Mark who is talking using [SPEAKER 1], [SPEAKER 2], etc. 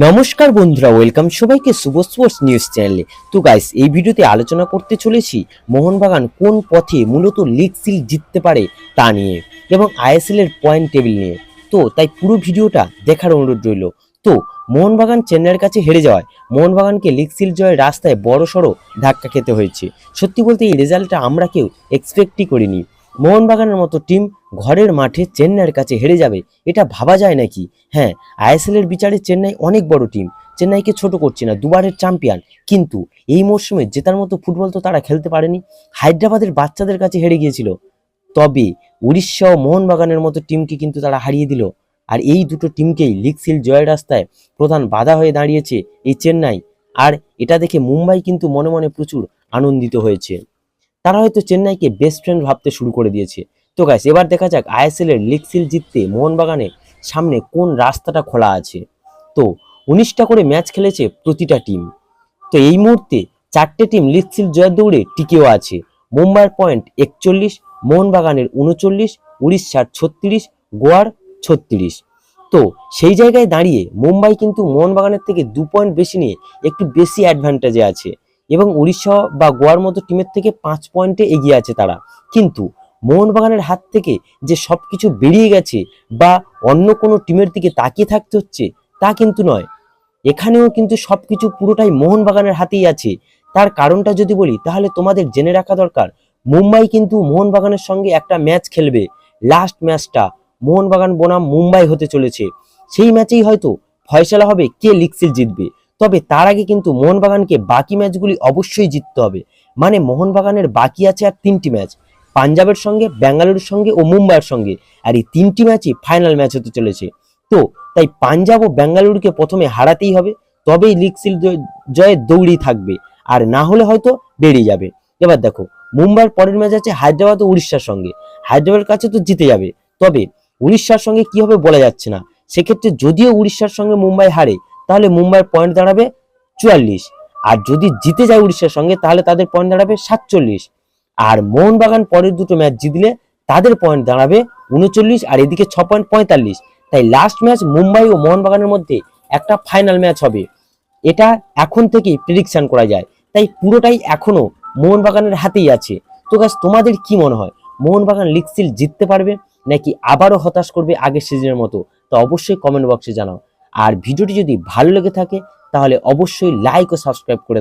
[SPEAKER 1] নমস্কার বন্ধুরা ওয়েলকাম সবাইকে শুভ স্পোর্টস নিউজ চ্যানেলে তো গাইস এই ভিডিওতে আলোচনা করতে চলেছি মোহনবাগান কোন পথে মূলত লিগ সিল জিততে পারে তা নিয়ে এবং আইএসএল এর পয়েন্ট টেবিল নিয়ে। তো তাই পুরো ভিডিওটা দেখার অনুরোধ রইল। তো মোহনবাগান চেন্নাইয়ের কাছে হেরে যাওয়ায়, মোহনবাগানকে লিগ সিল জয়ের রাস্তায় বড় সড়ো ধাক্কা খেতে হয়েছে। সত্যি বলতে এই রেজাল্টটা আমরা কেউ এক্সপেক্টই করিনি। মোহনবাগানের মতো টিম ঘরের মাঠে চেন্নাইয়ের কাছে হেরে যাবে, এটা ভাবা যায় নাকি? হ্যাঁ আইএসএল এর বিচারে চেন্নাই অনেক বড় টিম। চেন্নাইকে ছোট করছে না, দুবারের চ্যাম্পিয়ন। কিন্তু এই মরশুমে জেতার মতো ফুটবল তো তারা খেলতে পারেনি। হায়দ্রাবাদের বাচ্চাদের কাছে হেরে গিয়েছিল। তবে উড়িষ্যা ও মোহনবাগানের মতো টিমকে কিন্তু তারা হারিয়ে দিল। আর এই দুটো টিমকেই লিগ সিল জয়ের রাস্তায় প্রধান বাধা হয়ে দাঁড়িয়েছে এই চেন্নাই। আর এটা দেখে মুম্বাই কিন্তু মনে মনে প্রচুর আনন্দিত হয়েছে। তারা হয়তো চেন্নাইকে বেস্ট ফ্রেন্ড ভাবতে শুরু করে দিয়েছে। তো গাইস এবার দেখা যাক আইএসএল এর লিগ সিল জিততে মোহনবাগানের সামনে কোন রাস্তাটা খোলা আছে। তো উনিশটা করে ম্যাচ খেলেছে প্রতিটা টিম তো এই মুহূর্তে চারটে টিম লিগ সিল জয়ের দৌড়ে টিকেও আছে। মুম্বাইয়ের পয়েন্ট একচল্লিশ, মোহনবাগানের উনচল্লিশ, উড়িষ্যার ছত্রিশ, গোয়ার ছত্রিশ। তো সেই জায়গায় দাঁড়িয়ে মুম্বাই কিন্তু মোহনবাগানের থেকে দু পয়েন্ট বেশি নিয়ে একটু বেশি অ্যাডভান্টেজে আছে। এবং উড়িষ্যা বা গোয়ার মতো টিমের থেকে পাঁচ পয়েন্টে এগিয়ে আছে তারা। কিন্তু মোহনবাগানের হাত থেকে যে সব কিছু বেরিয়ে গেছে বা অন্য কোনো টিমের দিকে তাকিয়ে থাকতে হচ্ছে, তা কিন্তু নয়। এখানেও কিন্তু সব কিছু পুরোটাই মোহনবাগানের হাতেই আছে। তার কারণটা যদি বলি, তাহলে তোমাদের জেনে রাখা দরকার, মুম্বাই কিন্তু মোহনবাগানের সঙ্গে একটা ম্যাচ খেলবে। লাস্ট ম্যাচটা, মোহনবাগান বনাম মুম্বাই হতে চলেছে। সেই ম্যাচেই হয়তো ফয়সলা হবে কে লিগসিল জিতবে। তবে তার আগে কিন্তু মোহনবাগানকে বাকি ম্যাচগুলি অবশ্যই জিততে হবে। মানে মোহনবাগানের বাকি আছে আর তিনটি ম্যাচ। পাঞ্জাবের সঙ্গে, বেঙ্গালুরুর সঙ্গে ও মুম্বাইয়ের সঙ্গে। আর এই তিনটি ম্যাচই ফাইনাল ম্যাচ হতে চলেছে। তো, তাই পাঞ্জাব ও বেঙ্গালুরুকে প্রথমে হারাতেই হবে। তবেই লিগ সিল জয়- জয়ের দৌড়ই থাকবে। আর না হলে হয়তো বেরিয়ে যাবে। এবার দেখো, মুম্বাইয়ের পরের ম্যাচ আছে হায়দ্রাবাদ ও উড়িষ্যার সঙ্গে। হায়দ্রাবাদের কাছে তো জিতে যাবে। তবে উড়িষ্যার সঙ্গে কি হবে বলা যাচ্ছে না। সেক্ষেত্রে যদিও উড়িষ্যার সঙ্গে মুম্বাই হারে তাহলে মুম্বাইয়ের পয়েন্ট দাঁড়াবে চুয়াল্লিশ। আর যদি জিতে যায় উড়িষ্যার সঙ্গে, তাহলে তাদের পয়েন্ট দাঁড়াবে সাতচল্লিশ। আর মোহনবাগান পরের দুটো ম্যাচ জিতলে, তাদের পয়েন্ট দাঁড়াবে উনচল্লিশ আর এদিকে ছ পয়েন্ট পঁয়তাল্লিশ। তাই লাস্ট ম্যাচ মুম্বাই ও মোহনবাগানের মধ্যে একটা ফাইনাল ম্যাচ হবে। এটা এখন থেকেই প্রেডিকশন করা যায়। তাই পুরোটাই এখনও মোহনবাগানের হাতেই আছে। তো গাছ তোমাদের কি মনে হয়? মোহনবাগান লিগ সিল জিততে পারবে নাকি আবারও হতাশ করবে আগের সিজনের মতো? তো অবশ্যই কমেন্ট বক্সে জানাও। আর ভিডিওটি যদি ভালো লেগে থাকে তাহলে অবশ্যই লাইক ও সাবস্ক্রাইব করে